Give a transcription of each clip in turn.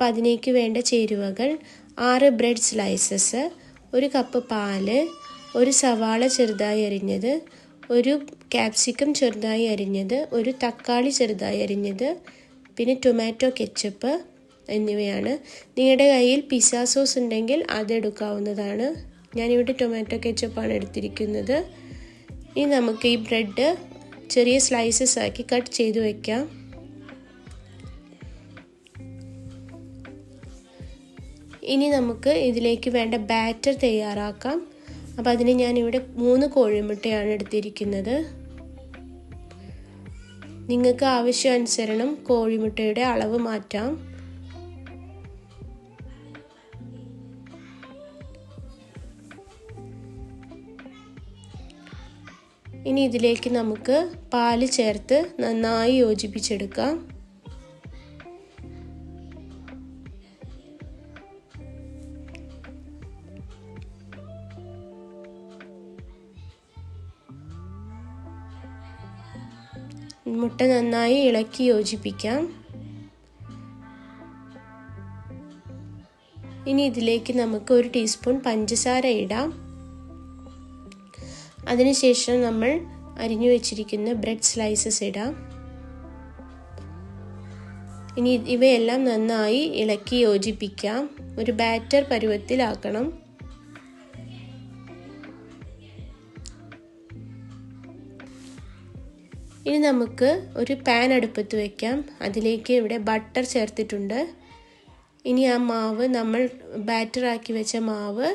അപ്പം അതിലേക്ക് വേണ്ട ചേരുവകൾ ആറ് ബ്രെഡ് സ്ലൈസസ് ഒരു കപ്പ് പാൽ ഒരു സവാള ചെറുതായി അരിഞ്ഞത് ഒരു ക്യാപ്സിക്കം ചെറുതായി അരിഞ്ഞത് ഒരു തക്കാളി ചെറുതായി അരിഞ്ഞത് പിന്നെ ടൊമാറ്റോ കെച്ചപ്പ് എന്നിവയാണ്. നിങ്ങളുടെ കയ്യിൽ പിസ്സ സോസ് ഉണ്ടെങ്കിൽ അതെടുക്കാവുന്നതാണ് ഞാനിവിടെ ടൊമാറ്റോ കെച്ചപ്പാണ് എടുത്തിരിക്കുന്നത്. ഇനി നമുക്ക് ഈ ബ്രെഡ് ചെറിയ സ്ലൈസസ് ആക്കി കട്ട് ചെയ്ത് വയ്ക്കാം ഇനി നമുക്ക് ഇതിലേക്ക് വേണ്ട ബാറ്റർ തയ്യാറാക്കാം. അപ്പോൾ അതിന് ഞാനിവിടെ മൂന്ന് കോഴിമുട്ടയാണ് എടുത്തിരിക്കുന്നത്. നിങ്ങൾക്ക് ആവശ്യാനുസരണം കോഴിമുട്ടയുടെ അളവ് മാറ്റാം. ഇനി ഇതിലേക്ക് നമുക്ക് പാൽ ചേർത്ത് നന്നായി യോജിപ്പിച്ചെടുക്കാം. മുട്ട നന്നായി ഇളക്കി യോജിപ്പിക്കാം. ഇനി ഇതിലേക്ക് നമുക്ക് ഒരു ടീസ്പൂൺ പഞ്ചസാര ഇടാം. അതിനുശേഷം നമ്മൾ അരിഞ്ഞു വെച്ചിരിക്കുന്ന ബ്രെഡ് സ്ലൈസസ് ഇടാം. ഇനി ഇവയെല്ലാം നന്നായി ഇളക്കി യോജിപ്പിക്കാം. ഒരു ബാറ്റർ പരുവത്തിലാക്കണം. ഇനി നമുക്ക് ഒരു പാൻ അടുപ്പത്ത് വയ്ക്കാം അതിലേക്ക് ഇവിടെ ബട്ടർ ചേർത്തിട്ടുണ്ട്. ഇനി ആ മാവ് നമ്മൾ ബാറ്ററാക്കി വെച്ച മാവ്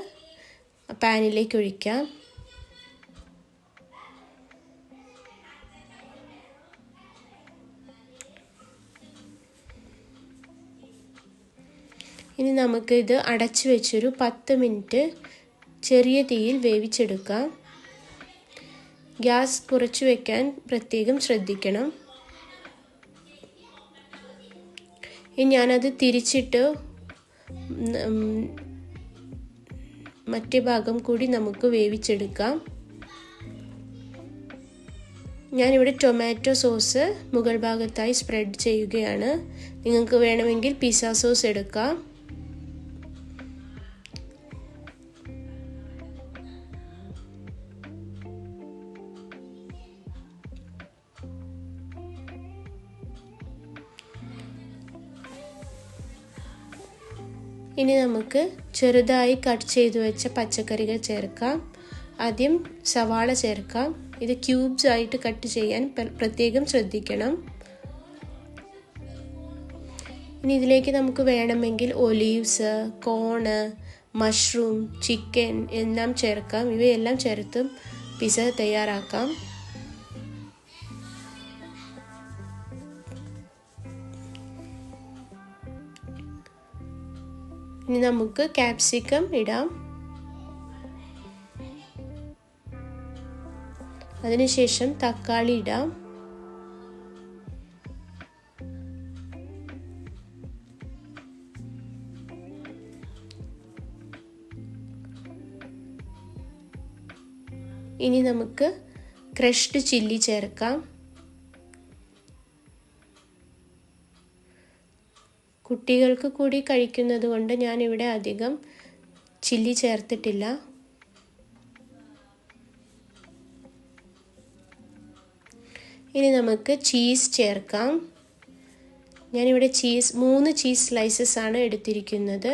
പാനിലേക്ക് ഒഴിക്കാം. ഇനി നമുക്ക് ഇത് അടച്ചു വെച്ചൊരു പത്ത് മിനിറ്റ് ചെറിയ തീയിൽ വേവിച്ചെടുക്കാം. ഗ്യാസ് കുറച്ച് വെക്കാൻ പ്രത്യേകം ശ്രദ്ധിക്കണം. ഇനി ഞാനത് തിരിച്ചിട്ട് മറ്റേ ഭാഗം കൂടി നമുക്ക് വേവിച്ചെടുക്കാം. ഞാനിവിടെ ടൊമാറ്റോ സോസ് മുകൾ ഭാഗത്തായി സ്പ്രെഡ് ചെയ്യുകയാണ്. നിങ്ങൾക്ക് വേണമെങ്കിൽ പിസ്സ സോസ് എടുക്കാം. ഇനി നമുക്ക് ചെറുതായി കട്ട് ചെയ്തു വെച്ച പച്ചക്കറികൾ ചേർക്കാം. ആദ്യം സവാള ചേർക്കാം. ഇത് ക്യൂബ്സ് ആയിട്ട് കട്ട് ചെയ്യാൻ പ്രത്യേകം ശ്രദ്ധിക്കണം. ഇനി ഇതിലേക്ക് നമുക്ക് വേണമെങ്കിൽ ഒലീവ്സ് കോണ് മഷ്റൂം ചിക്കൻ എല്ലാം ചേർക്കാം. ഇവയെല്ലാം ചേർത്തും പിസ തയ്യാറാക്കാം. ഇനി നമുക്ക് ക്യാപ്സിക്കം ഇടാം. അതിനുശേഷം തക്കാളി ഇടാം. ഇനി നമുക്ക് ക്രഷ്ഡ് ചില്ലി ചേർക്കാം. കുട്ടികൾക്ക് കൂടി കഴിക്കുന്നത് കൊണ്ട് ഞാനിവിടെ അധികം ചില്ലി ചേർത്തിട്ടില്ല. ഇനി നമുക്ക് ചീസ് ചേർക്കാം. ഞാനിവിടെ ചീസ് മൂന്ന് ചീസ് സ്ലൈസസ് ആണ് എടുത്തിരിക്കുന്നത്.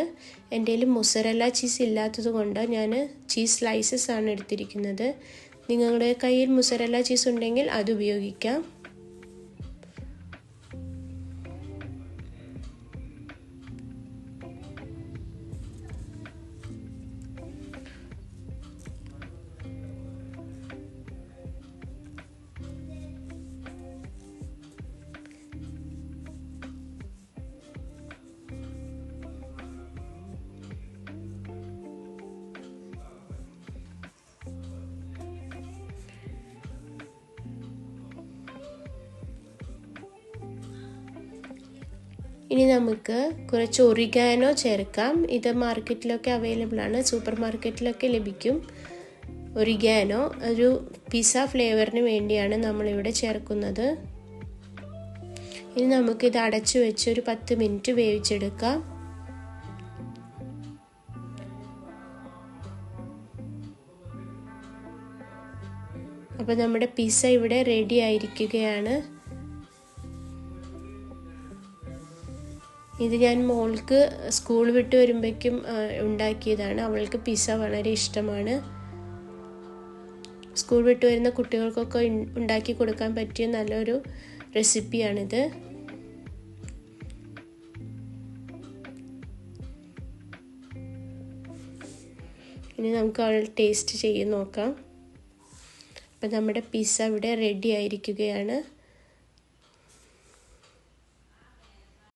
എന്റെ കയ്യിൽ മുസറല്ല ചീസ് ഇല്ലാത്തത് കൊണ്ട് ഞാൻ ചീസ് സ്ലൈസസ് ആണ് എടുത്തിരിക്കുന്നത്. നിങ്ങളുടെ കയ്യിൽ മുസറല്ല ചീസ് ഉണ്ടെങ്കിൽ അത് ഉപയോഗിക്കാം. ഇനി നമുക്ക് കുറച്ച് ഒറിഗാനോ ചേർക്കാം. ഇത് മാർക്കറ്റിലൊക്കെ അവൈലബിൾ ആണ്. സൂപ്പർ മാർക്കറ്റിലൊക്കെ ലഭിക്കും ഒറിഗാനോ. ഒരു പിസ്സ ഫ്ലേവറിന് വേണ്ടിയാണ് നമ്മളിവിടെ ചേർക്കുന്നത്. ഇനി നമുക്കിത് അടച്ചു വെച്ച് ഒരു പത്ത് മിനിറ്റ് വേവിച്ചെടുക്കാം. അപ്പോൾ നമ്മുടെ പിസ്സ ഇവിടെ റെഡി ആയിരിക്കുകയാണ്. ഇത് ഞാൻ മോൾക്ക് സ്കൂൾ വിട്ട് വരുമ്പോഴേക്കും ഉണ്ടാക്കിയതാണ്. അവൾക്ക് പിസ്സ വളരെ ഇഷ്ടമാണ്. സ്കൂൾ വിട്ട് വരുന്ന കുട്ടികൾക്കൊക്കെ ഉണ്ടാക്കി കൊടുക്കാൻ പറ്റിയ നല്ലൊരു റെസിപ്പിയാണിത്. ഇനി നമുക്ക് അവൾ ടേസ്റ്റ് ചെയ്ത് നോക്കാം. അപ്പം നമ്മുടെ പിസ്സ ഇവിടെ റെഡി ആയിരിക്കുകയാണ്.